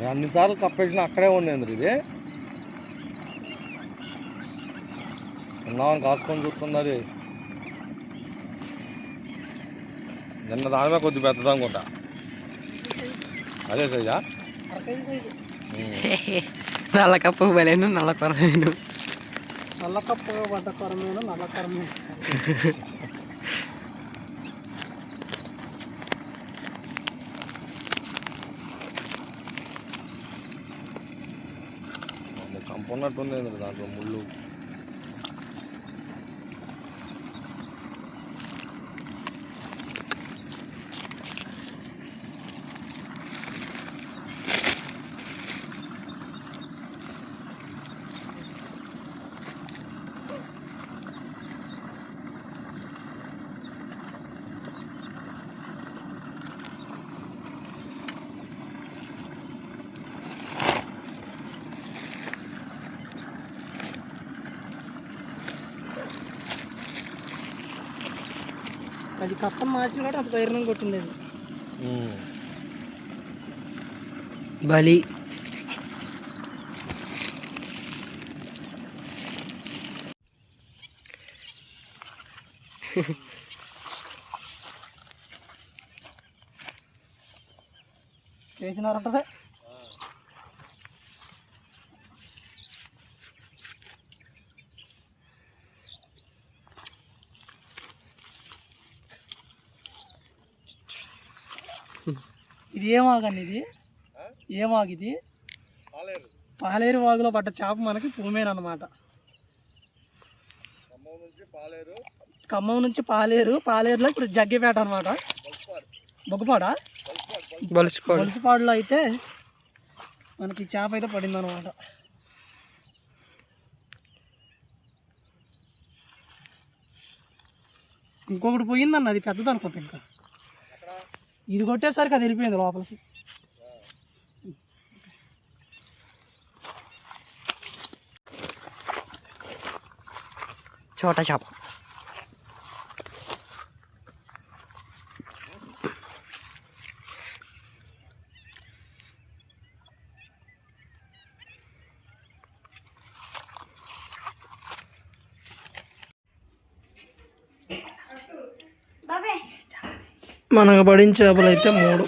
అది అన్నిసార్లు కప్పేసిన అక్కడే ఉంది ఎందుకు ఇది? ఉన్నామని కాసుకొని చూస్తుంది అది. నిన్న దాని మీద కొద్ది పెద్దది అనుకుంటా. అదే సైజా? నల్ల కప్పు బలేను నల్ల కొరమేను నల్ల కప్పు పడ్డ కొరమేను నల్ల కొరమేను కంపున్నట్టుంది ఎందుకు దాంట్లో ముళ్ళు అది కప్పను మార్చి కూడా అంత ధైర్యం కొట్టింది అది ఉమ్. బలి చేసినారంటదే ఇది ఏమాగండి ఇది? ఏమాగు ఇది? పాలేరు వాగులో పడ్డ చేప మనకి భూమేనమాట ఖమ్మం నుంచి పాలేరు పాలేరులో ఇప్పుడు జగ్గిపేట అనమాట బొగ్గుపాడ? బలిసిపోడు. మున్సిపాడులో అయితే మనకి చేప అయితే పడింది అనమాట ఇంకొకటి పోయిందన్న అది పెద్దది అనుకుంటా ఇంకా. ఇది కొట్టేసరికి అది వెళ్ళిపోయింది లోపలికి. చోట చేప. మనకు పడిన చేపలు అయితే మూడు.